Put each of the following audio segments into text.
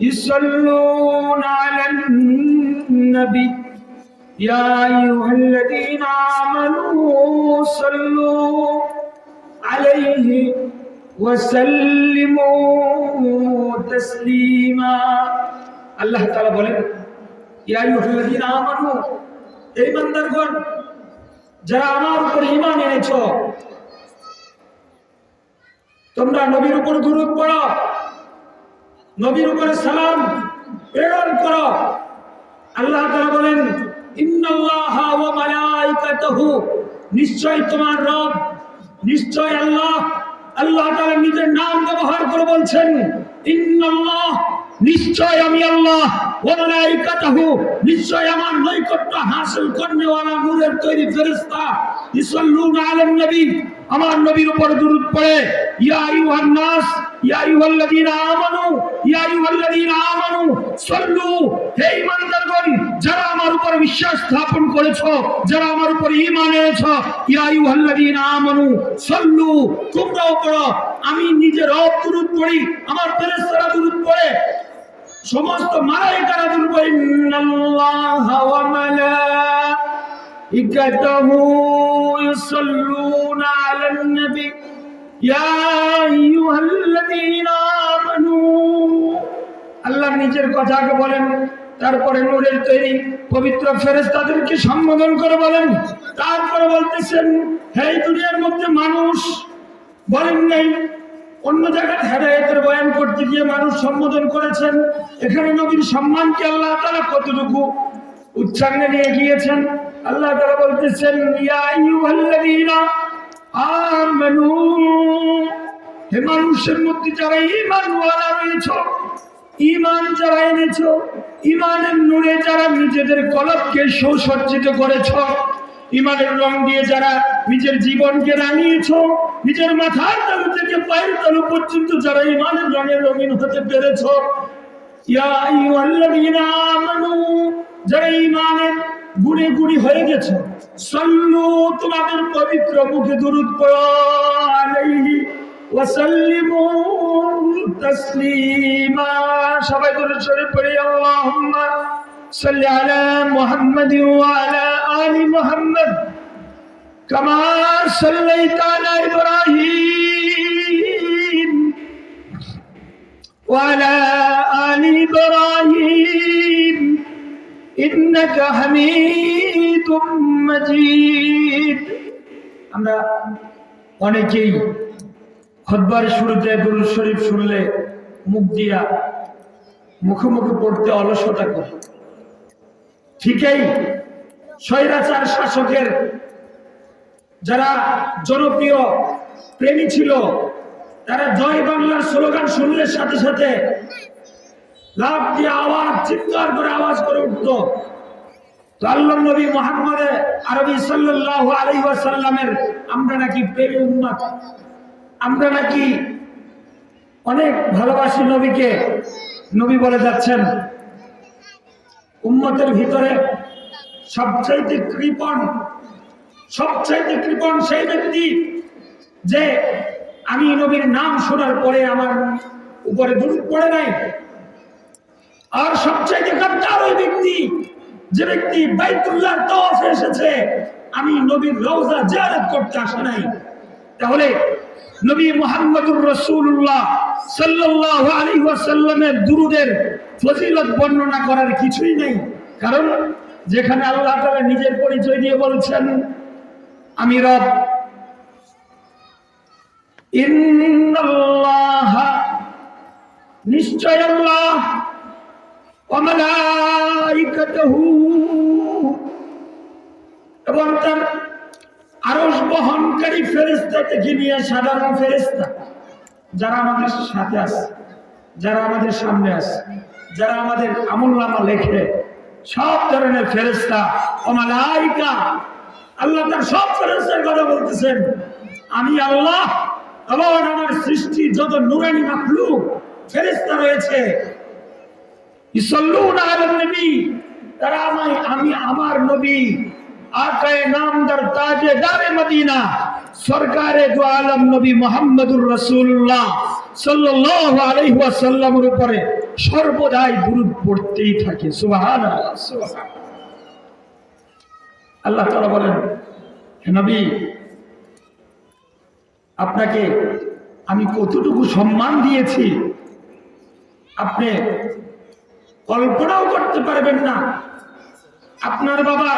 يصلون على النبي يا أيها الذين آمنوا صلوا عليه وسلموا تسليما আল্লাহ তাআলা বলেন ইয়া আইয়ুহাল্লাযীনা আমানু এই বান্দারগণ যারা আমার উপর ঈমান এনেছো তোমরা নবীর উপর দুরূদ পড়ো নবীর উপরে সালাম প্রেরণ কর। আল্লাহ তারা বলেন নিশ্চয় তোমার রব, নিশ্চয় আল্লাহ। আল্লাহ নিজের নাম ব্যবহার করে বলছেন, ইন্নাল্লাহ নিশ্চয় আমি আল্লাহ নিশ্চয় আমার নৈকট্য হাসিল নূরের তৈরি আমার নবীর উপর পড়ে সাল্লু যারা আমার উপর বিশ্বাস স্থাপন করেছ, যারা আমার উপর আমানু, সাল্লু, তোমরাও আমি নিজে রব দুরূদ পড়ি, আমার ফেরেশতারা দুরূদ পড়ে। সমস্ত মালাইকারা বলব ইন্নাল্লাহ ওয়া মালাইকাতাহু ইউসাল্লুনা আলান নবী। ইয়া আইয়ুহাল্লাযীনা আমানু। আল্লাহ নিজের কথাকে বলেন, তারপরে নূরের তৈরি পবিত্র ফেরেস্তাদেরকে সম্বোধন করে বলেন। তারপরে বলতেছেন, হে দুনিয়ার মধ্যে মানুষ, বলেন নাই অন্য জায়গায় হেদায়তের বয়ান করতে গিয়ে মানুষ সম্বোধন করেছেন, এখানে নবীর সম্মানকে আল্লাহ তারা কতটুকু উচ্চাঙ্গে নিয়ে গিয়েছেন? আল্লাহ তারা বলতেছেন হে মানুষের মধ্যে যারা ঈমানওয়ালা রয়েছে, ঈমান যারা এনেছ, ঈমানের নূরে যারা নিজেদের কলবকে সুসজ্জিত করেছ ইমানের রং দিয়ে যারা নিজের জীবনকে রাঙিয়েছ, নিজের মাথার তালু থেকে পায়ের তালু পর্যন্ত যারা ঈমানের রঙে রঙিন হতে পেরেছ যারা ঈমানের গুণে গুণী হয়ে গেছে, সল্লু তোমাদের পবিত্র মুখে দুরুদ পড়ো ওয়াসাল্লিমু তাসলিমা। সবাই দুরুদ শরীফ পড়ি, আল্লাহুম্মা সাল্লি আলা মুহাম্মাদ ওয়া আলা আলি মুহাম্মাদ। কামা সাল্লাইতা আলা ইব্রাহিম وعلى آل إبراهيم إنك حميد مجيد আমরা অনেকেই খদ্বার শুরুতে দুরুদ শরীফ শুনলে মুখ দিয়া মুখে মুখে পড়তে অলসতা করে ঠিকই স্বৈরাচার শাসকের যারা জনপ্রিয় প্রেমী ছিল, তারা জয় বাংলার স্লোগান শুনলে সাথে সাথে লাভ দিয়ে আওয়াজ, চিৎকার করে আওয়াজ করে উঠতো। আল্লাহ নবী আরবি আমরা নাকি প্রেমী উম্মত আমরা নাকি অনেক ভালোবাসি নবীকে। নবী বলে যাচ্ছেন, উম্মতের ভিতরে সবচাইতে কৃপণ সবচাইতে কৃপণ সেই ব্যক্তি যে আমি নবীর নাম শোনার পরে আমার উপরে দূর পড়ে নাই। আর সবচাইতে গাদ্দার ওই ব্যক্তি, যে ব্যক্তি বাইতুল্লাহ তওয়াফে এসেছে, আমি নবীর রওজা জিয়ারত করতে আসে নাই। তাহলে নবী মুহাম্মদুর রাসূলুল্লাহ সাল্লাল্লাহু আলাইহি ওয়াসাল্লামের দুরুদের ফজিলত বর্ণনা করার কিছুই নেই। কারণ যেখানে আল্লাহ তাআলা নিজের পরিচয় দিয়ে বলছেন আমি রব। নিশ্চয় আল্লাহ। এবং তার আরশ বহনকারী ফেরেশতা থেকে নিয়ে সাধারণ ফেরেশতা। যারা আমাদের সাথে আছে, যারা আমাদের সামনে আছে, যারা আমাদের আমল নামা লেখে, সব ধরনের ফেরেশতা অমালাইকা আল্লাহ তার সব ফেরেশতার কথা বলতেছেন। আমি আল্লাহ এবং আমার সৃষ্টি যত নুরানি মাখলু ফেরেশতা রয়েছে। নবী, তারা আমায়, আমি আমার নবী, আকায়ে নামদার তাজে মদিনা, সরকারে দু আলম নবী মোহাম্মদুর রসুল্লাহ উপরে সর্বদাই দুরূদ পড়তেই থাকে। সুবহান আল্লাহ তাআলা বলেন নবী, আপনাকে আমি কতটুকু সম্মান দিয়েছি, আপনি কল্পনাও করতে পারবেন না। আপনার বাবা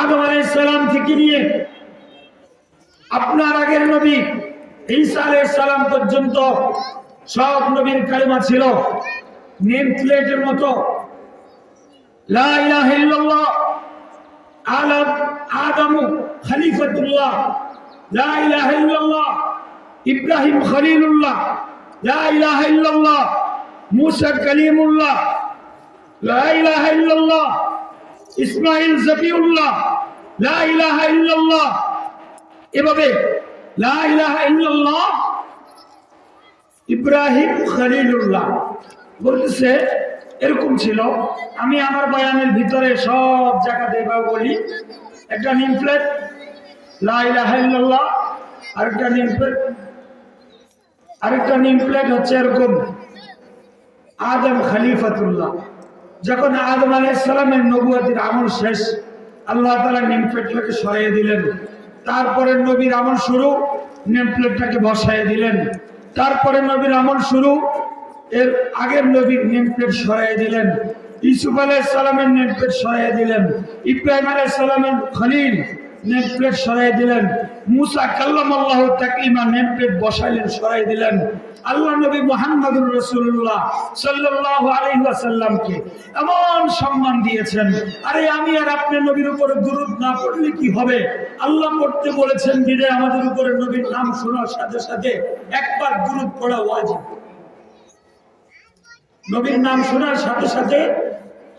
আদম আলাইসালাম থেকে নিয়ে আপনার আগের নবী ঈসা আলাইসালাম পর্যন্ত সব নবীর কালিমা ছিল। নেম প্লেটের মতো, লা ইলাহা ইল্লাল্লাহ আলম আদম খলিফাতুল্লাহ লা ইলাহা ইল্লাল্লাহ ইব্রাহিম খলিলুল্লাহ লা ইলাহা ইল্লাল্লাহ মুসা কলিমুল্লাহ লা ইলাহা ইল্লাল্লাহ ইসমাইল জবিউল্লাহ লা ইলাহা ইল্লাল্লাহ এভাবে লা ইলাহা ইল্লাল্লাহ ইব্রাহিম খলিলুল্লাহ বলতেছে এরকম ছিল। আমি আমার বয়ানের ভিতরে সব জায়গাতে এভাবে বলি। একটা নিম প্লেট লা ইলাহা ইল্লাল্লাহ, আরেকটা নিম প্লেট আরেকটা নিম প্লেট হচ্ছে এরকম, আদম খলিফাতুল্লাহ। যখন আদম আলাইসালামের নবুয়াতির আমল শেষ, আল্লাহ তালা নেম প্লেটটাকে সরিয়ে দিলেন। তারপরে নবীর আমল শুরু, নেম প্লেটটাকে বসায় দিলেন। তারপরে নবীর আমল শুরু এর আগের নবীর নেম প্লেট সরাই দিলেন ইসুফ আলাইসালামের নেম প্লেট সরাই দিলেন, ইব্রাহিম আলাইসালামের খলিল নেম প্লেট সরাই দিলেন, মুসা বসাইলেন দিলেন। আল্লাহ নবী রসুল্লাহ এমন সম্মান দিয়েছেন, আরে আমি আর আপনি নবীর উপরে পড়লে কি হবে? আল্লাহ পড়তে বলেছেন দিনে আমাদের উপরে নবীর নাম শোনার সাথে সাথে একবার দুরুদ পড়া ওয়াজিব। নবীর নাম শোনার সাথে সাথে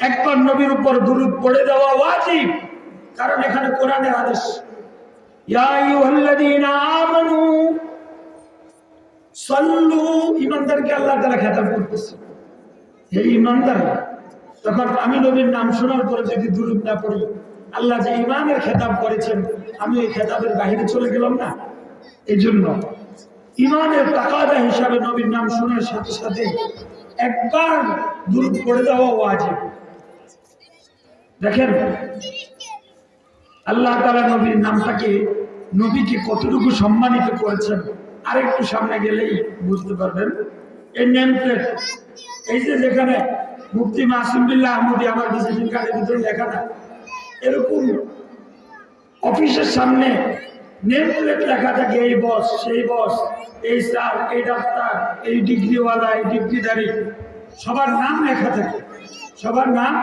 একবার নবীর উপর দুরুদ পড়ে দেওয়া ওয়াজিব। কারণ এখানে কোরআনের আদেশ তখন আমি নবীর নাম শোনার পরে যদি না পড়ি, আল্লাহ যে ইমানের খেতাব করেছেন, আমি ওই খেতাবের বাহিরে চলে গেলাম না। এই জন্য ইমানের তাকাদা হিসাবে নবীর নাম শোনার সাথে সাথে একবার দূর পড়ে দেওয়া ওয়াজিব। দেখেন, আল্লাহ তালা নবীর নামটাকে, নবীকে কতটুকু সম্মানিত করেছেন, আরেকটু সামনে গেলেই বুঝতে পারবেন। এই নেম প্লেট এই যে যেখানে মুফতি মাসুমবিল্লাহ আহমদি আমার ভিজিটিং কার্ডের ভিতরে লেখা না, এরকম অফিসের সামনে নেম প্লেট লেখা থাকে, এই বস, সেই বস, এই স্যার, এই ডাক্তার, এই ডিগ্রিওয়ালা, এই ডিগ্রিধারী, সবার নাম লেখা থাকে, সবার নাম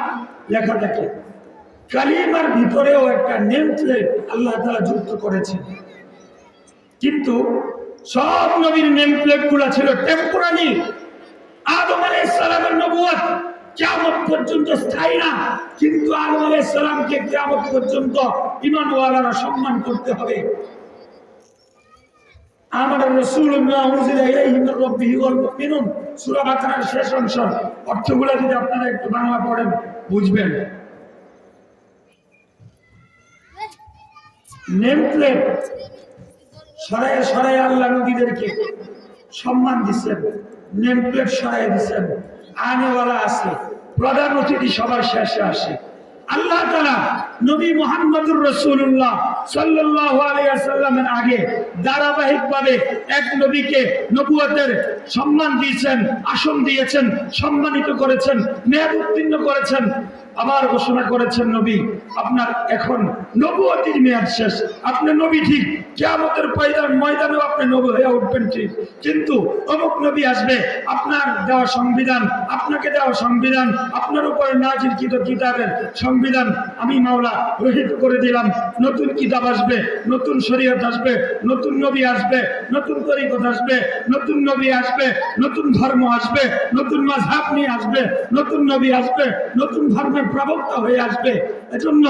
লেখা থাকে। কালিমার ভিতরেও একটা নেম প্লেট আল্লাহ তালা যুক্ত করেছেন। কিন্তু সব নবীর নেম প্লেটগুলা ছিল টেম্পোরারি আদম আলাইহিস সালামের নবুয়ত কিয়ামত পর্যন্ত স্থায়ী না, কিন্তু আলাইহিস সালামকে পর্যন্ত ঈমানওয়ালারা সম্মান করতে হবে। বুঝবেন। সরাই সরাই আল্লাহ সম্মান দিচ্ছেন নেম প্লেট সরাই দিচ্ছেন। আনেওয়ালা আছে, প্রধান অতিথি সবার শেষে আসে। আল্লাহ তালা নবী মোহাম্মদুর রসুল্লাহ সাল্লাহ আলিয়াল্লামের আগে ধারাবাহিকভাবে এক নবীকে নবুয়তের সম্মান দিয়েছেন, আসন দিয়েছেন, সম্মানিত করেছেন মেয়াদ উত্তীর্ণ করেছেন। আবার ঘোষণা করেছেন নবী, আপনার এখন নবুয়তির মেয়াদ শেষ। আপনি নবী ঠিক, কেয়ামতের পয়দান ময়দানেও আপনি নবী হয়ে উঠবেন ঠিক। কিন্তু অমুক নবী আসবে, আপনার দেওয়া সংবিধান, আপনাকে দেওয়া সংবিধান, আপনার উপরে নাজিরকৃত কিতাবের সংবিধান আমি মাওলা রহিত করে দিলাম। নতুন কিতাব আসবে, নতুন শরীয়ত আসবে, নতুন নবী আসবে, নতুন তরিকত আসবে, নতুন নবী আসবে, নতুন ধর্ম আসবে, নতুন মাঝহাব নিয়ে আসবে, নতুন নবী আসবে, নতুন ধর্মের প্রবক্তা হয়ে আসবে। এজন্য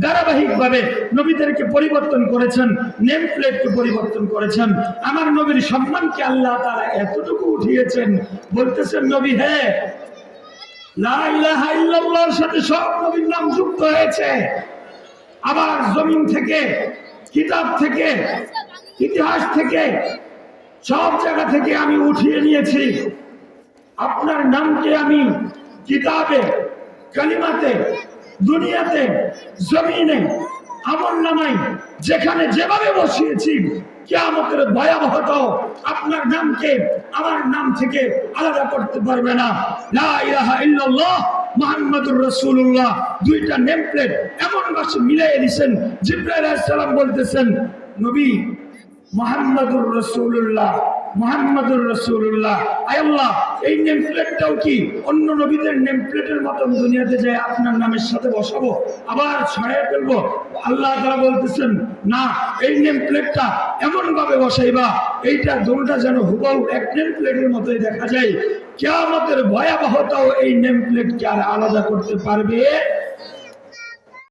ধারাবাহিকভাবে নবীদেরকে পরিবর্তন করেছেন, নেম প্লেটকে পরিবর্তন করেছেন। আমার নবীর সম্মানকে আল্লাহ তারা এতটুকু উঠিয়েছেন, বলতেছেন, নবী হ্যাঁ সাথে সব নবীর নাম যুক্ত হয়েছে। আবার জমিন থেকে, কিতাব থেকে, ইতিহাস থেকে, সব জায়গা থেকে আমি উঠিয়ে নিয়েছি। আপনার নামকে আমি কিতাবে কালিমাতে দুনিয়াতে, জমিনে, আমল নামাই যেখানে যেভাবে বসিয়েছি ভয়াবহতাও আপনার নামকে আমার নাম থেকে আলাদা করতে পারবে না। রাসূলুল্লাহ। দুইটা এমন বলতেছেন, নবী মোহাম্মদুর রসুল্লাহ মোহাম্মদুর রসুল্লাহ আল্লাহ, এই নেম প্লেটটাও কি? অন্য নবীদের নেম প্লেটের মতন দুনিয়াতে যায় আপনার নামের সাথে বসাবো, আবার ছড়াই ফেলব? আল্লাহ তারা বলতেছেন, না, এই নেম প্লেটটা এমন ভাবে বসাইবা, এইটা দোলটা যেন হুবাউ এক নেম প্লেটের মতোই দেখা যায়। কেয়ামতের ভয়াবহতাও এই নেম প্লেটকে আর আলাদা করতে পারবে